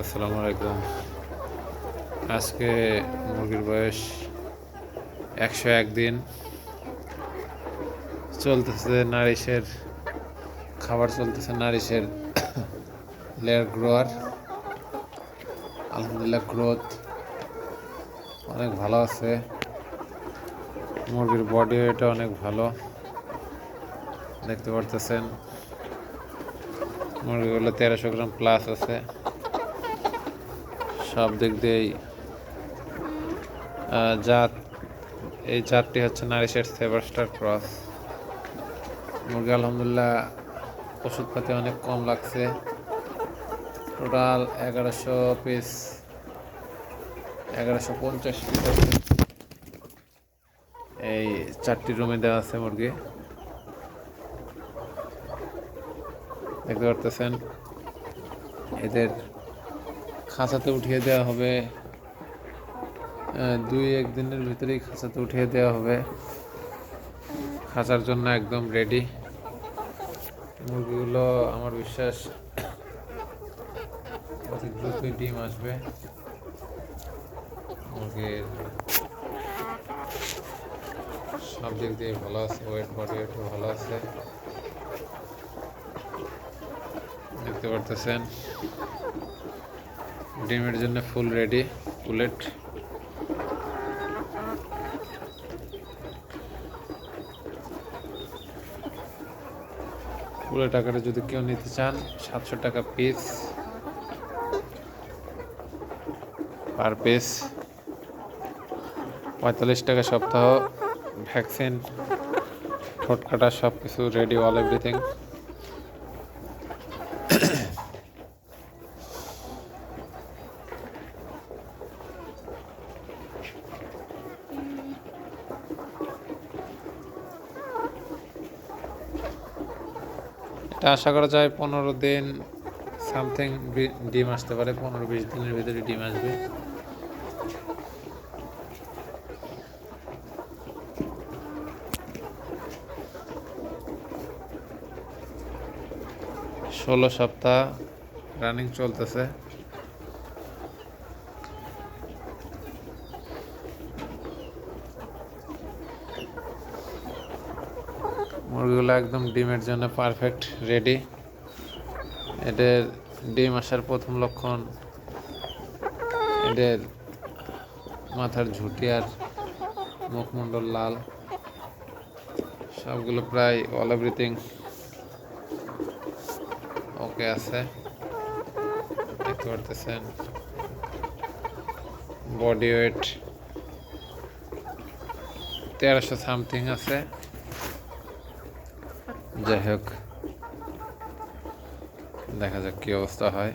আসসালামু আলাইকুম। আজকে মুরগির বয়স একশো একদিন চলতেছে নারিশের, খাবার চলতেছে নারিশের লেয়ার গ্রোয়ার আলহামদুলিল্লাহ গ্রোথ অনেক ভালো আছে। মুরগির বডি ওয়েটও অনেক ভালো। দেখতে পারতেছেন। মুরগিগুলো তেরোশো গ্রাম প্লাস আছে। সব দিক দিয়েই জাত, এই জাতটি হচ্ছে নারিশের সেভারস্টার ক্রস। মুরগি আলহামদুলিল্লাহ ওষুধপাতি অনেক কম লাগছে। টোটাল এগারোশো পিস এগারোশো পঞ্চাশ পিস এই চারটি রুমে দেওয়া আছে মুরগি। দেখতে পারতেছেন। এদের খাঁচাতে উঠিয়ে দেওয়া হবে। দুই এক দিনের ভিতরেই খাঁচাতে উঠিয়ে দেওয়া হবে। খাঁচার জন্য একদম রেডি মুরগিগুলো, আমার বিশ্বাস, অতি দ্রুতই ডিম আসবে। মুরগির সব দিক দিয়ে ভালো আছে ওয়েট বডি ওয়েটও ভালো আছে। দেখতে পারতেছেন। ডিমের জন্য ফুল রেডি বুলেট বুলেট আকারে যদি কেউ নিতে চান, সাতশো টাকা পিস পার পিস পঁয়তাল্লিশ টাকা সপ্তাহ ভ্যাকসিন ঠোঁট কাটা সব কিছু রেডি অল এভরিথিং এটা আশা করা যায় পনেরো দিন সামথিং ডিম আসতে পারে, পনেরো বিশ দিনের ভিতরে ডিম আসবে। ষোলো সপ্তাহ রানিং চলতেছে। মুরগিগুলো একদম ডিমের জন্য পারফেক্ট রেডি এদের ডিম আসার প্রথম লক্ষণ এদের মাথার ঝুঁটি আর মুখমণ্ডল লাল। সবগুলো প্রায় অল এভরিথিং ওকে আছে। দেখতে পারতেছেন? বডি ওয়েট তেরোশো সামথিং আছে। যাই হোক দেখা যাক কি অবস্থা হয়